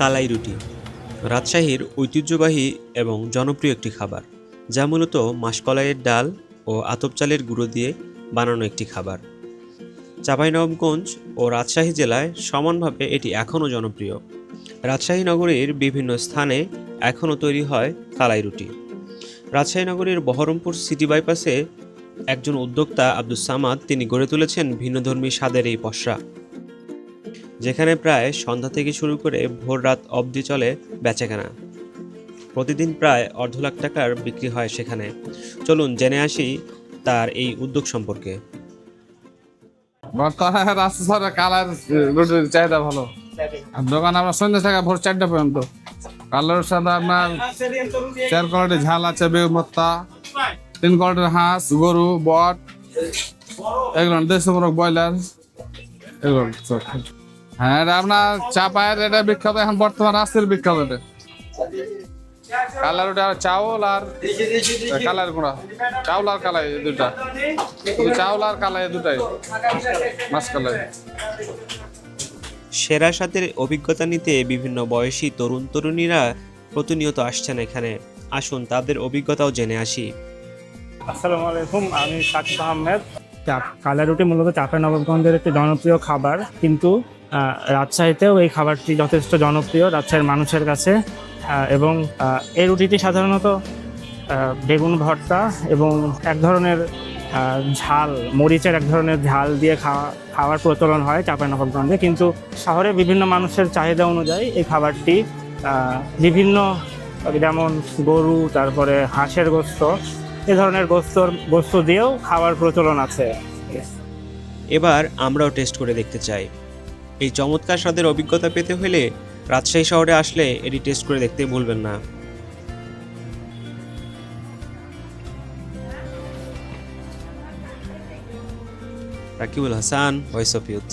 কালাই রুটি। রাজশাহীর ঐতিহ্যবাহী এবং জনপ্রিয় একটি খাবার, যা মূলত মাসকলাইয়ের ডাল ও আতপ চালের গুঁড়ো দিয়ে বানানো একটি খাবার। চাঁপাইনবাবগঞ্জ ও রাজশাহী জেলায় সমানভাবে এটি এখনও জনপ্রিয়। রাজশাহী নগরীর বিভিন্ন স্থানে এখনও তৈরি হয় কালাই রুটি। রাজশাহী নগরীর বহরমপুর সিটি বাইপাসে একজন উদ্যোক্তা আব্দুল সামাদ, তিনি গড়ে তুলেছেন ভিন্নধর্মী স্বাদের এই পসরা। যেখানে প্রায় সন্ধ্যা থেকে শুরু করে ভোর রাত অবধি চলে বেচাকেনা। প্রতিদিন প্রায় অর্ধ লাখ টাকার বিক্রি হয় সেখানে। চলুন জেনে আসি তার এই উদ্যোগ সম্পর্কে। বর্তমানে রাস্তা ধরে কালার রুটির চাহিদা ভালো। দোকান আমরা সন্ধ্যা থেকে ভোর চারটা পর্যন্ত। কালারের সাথে আপনার চার কোয়ালিটির ঝাল আছে ভর্তা, তিন কোয়ালিটির হাঁস, গরু, বট, এগুলো দেশি ব্রয়লার, এগুলো। হ্যাঁ এটা আপনার চাপায়ের এটা বিখ্যাত এখন বর্তমান রাস্তার বিখ্যাত এটা। কালার ওটা চাউল আর কালার গুঁড়া। চাউল আর কালাই এই দুটা চাউল আর কালাই দুটাই। মাছ কালাই। সেরা স্বাদের অভিজ্ঞতা নিতে বিভিন্ন বয়সী তরুণ তরুণীরা প্রতিনিয়ত আসছেন এখানে। আসুন তাদের অভিজ্ঞতাও জেনে আসি। আসসালামু আলাইকুম আমি সাকিব আহমেদ। চাপ কালা রুটি মূলত চাপা নবাবগঞ্জের একটি জনপ্রিয় খাবার। কিন্তু রাজশাহীতেও এই খাবারটি যথেষ্ট জনপ্রিয় রাজশাহীর মানুষের কাছে। এবং এই রুটিটি সাধারণত বেগুন ভর্তা এবং এক ধরনের ঝাল, মরিচের এক ধরনের ঝাল দিয়ে খাওয়া, খাওয়ার প্রচলন হয় চাঁপাইনবাবগঞ্জে কিন্তু শহরে বিভিন্ন মানুষের চাহিদা অনুযায়ী এই খাবারটি বিভিন্ন, যেমন গরু, তারপরে হাঁসের গোস্ত, এ ধরনের গোস্তর, গোস্ত দিয়েও খাওয়ার প্রচলন আছে। এবার আমরাও টেস্ট করে দেখতে চাই। এই চমৎকার স্বাদের অভিজ্ঞতা পেতে হলে রাজশাহী শহরে আসলে এটি টেস্ট করে দেখতে ভুলবেন না। Rakibul Hasan voice of youth